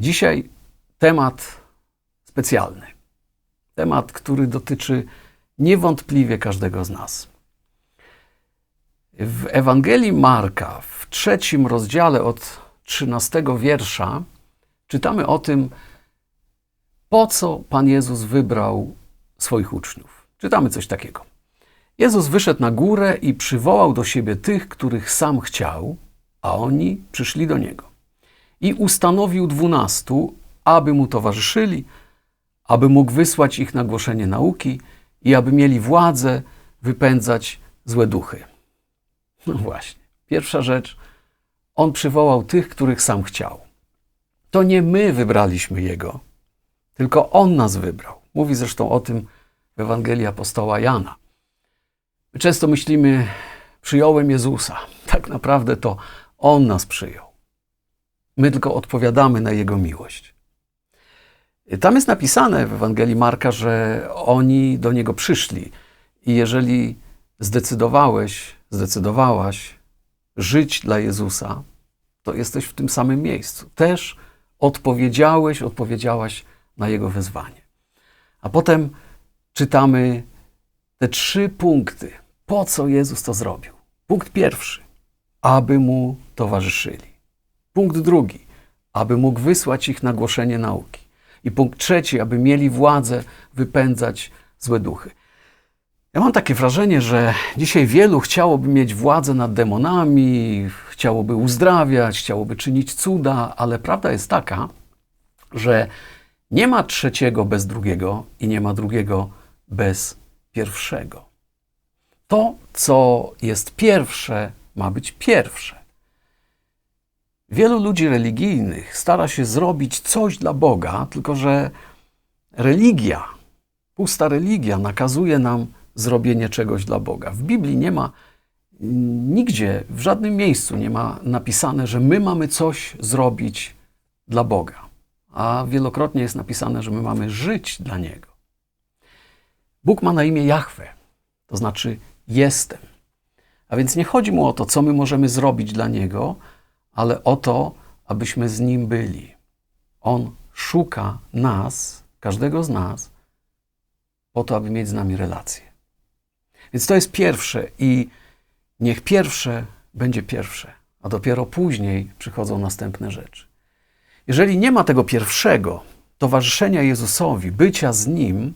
Dzisiaj temat specjalny. Temat, który dotyczy niewątpliwie każdego z nas. W Ewangelii Marka, w trzecim rozdziale od 13 wiersza, czytamy o tym, po co Pan Jezus wybrał swoich uczniów. Czytamy coś takiego. Jezus wyszedł na górę i przywołał do siebie tych, których sam chciał, a oni przyszli do niego. I ustanowił dwunastu, aby mu towarzyszyli, aby mógł wysłać ich na głoszenie nauki i aby mieli władzę wypędzać złe duchy. No właśnie. Pierwsza rzecz, on przywołał tych, których sam chciał. To nie my wybraliśmy jego, tylko on nas wybrał. Mówi zresztą o tym w Ewangelii apostoła Jana. My często myślimy, przyjąłem Jezusa. Tak naprawdę to on nas przyjął. My tylko odpowiadamy na jego miłość. Tam jest napisane w Ewangelii Marka, że oni do niego przyszli. I jeżeli zdecydowałeś, zdecydowałaś żyć dla Jezusa, to jesteś w tym samym miejscu. Też odpowiedziałeś, odpowiedziałaś na jego wezwanie. A potem czytamy te trzy punkty. Po co Jezus to zrobił? Punkt pierwszy, aby mu towarzyszyli. Punkt drugi, aby mógł wysłać ich na głoszenie nauki. I punkt trzeci, aby mieli władzę wypędzać złe duchy. Ja mam takie wrażenie, że dzisiaj wielu chciałoby mieć władzę nad demonami, chciałoby uzdrawiać, chciałoby czynić cuda, ale prawda jest taka, że nie ma trzeciego bez drugiego i nie ma drugiego bez pierwszego. To, co jest pierwsze, ma być pierwsze. Wielu ludzi religijnych stara się zrobić coś dla Boga, tylko że religia, pusta religia nakazuje nam zrobienie czegoś dla Boga. W Biblii nie ma nigdzie, w żadnym miejscu nie ma napisane, że my mamy coś zrobić dla Boga. A wielokrotnie jest napisane, że my mamy żyć dla Niego. Bóg ma na imię Jahwe, to znaczy jestem. A więc nie chodzi mu o to, co my możemy zrobić dla Niego, ale o to, abyśmy z Nim byli. On szuka nas, każdego z nas, po to, aby mieć z nami relację. Więc to jest pierwsze i niech pierwsze będzie pierwsze, a dopiero później przychodzą następne rzeczy. Jeżeli nie ma tego pierwszego, towarzyszenia Jezusowi, bycia z Nim,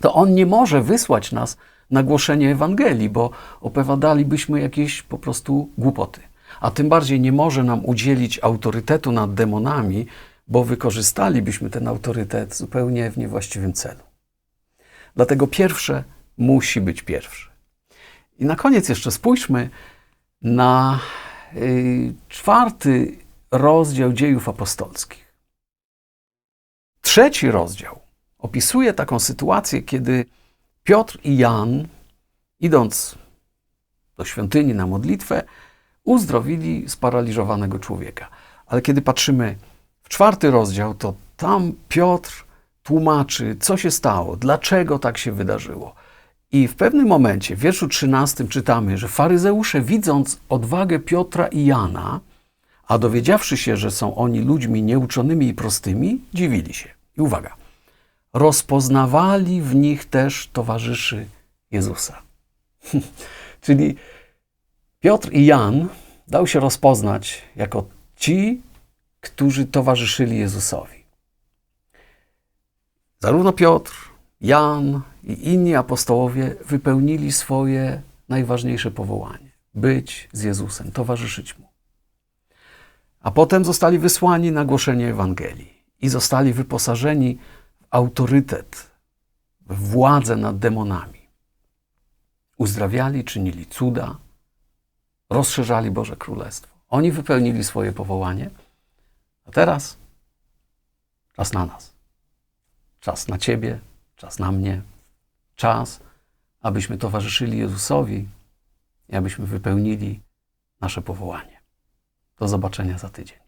to On nie może wysłać nas na głoszenie Ewangelii, bo opowiadalibyśmy jakieś po prostu głupoty. A tym bardziej nie może nam udzielić autorytetu nad demonami, bo wykorzystalibyśmy ten autorytet zupełnie w niewłaściwym celu. Dlatego pierwsze musi być pierwsze. I na koniec jeszcze spójrzmy na y, czwarty rozdział dziejów apostolskich. Trzeci rozdział opisuje taką sytuację, kiedy Piotr i Jan, idąc do świątyni na modlitwę, uzdrowili sparaliżowanego człowieka. Ale kiedy patrzymy w czwarty rozdział, to tam Piotr tłumaczy, co się stało, dlaczego tak się wydarzyło. I w pewnym momencie, w wierszu 13 czytamy, że faryzeusze widząc odwagę Piotra i Jana, a dowiedziawszy się, że są oni ludźmi nieuczonymi i prostymi, dziwili się. I uwaga, rozpoznawali w nich też towarzyszy Jezusa. Czyli Piotr i Jan dał się rozpoznać jako ci, którzy towarzyszyli Jezusowi. Zarówno Piotr, Jan i inni apostołowie wypełnili swoje najważniejsze powołanie być z Jezusem, towarzyszyć mu. A potem zostali wysłani na głoszenie Ewangelii i zostali wyposażeni w autorytet, w władzę nad demonami. Uzdrawiali, czynili cuda, rozszerzali Boże Królestwo. Oni wypełnili swoje powołanie, a teraz czas na nas. Czas na Ciebie, czas na mnie, czas, abyśmy towarzyszyli Jezusowi i abyśmy wypełnili nasze powołanie. Do zobaczenia za tydzień.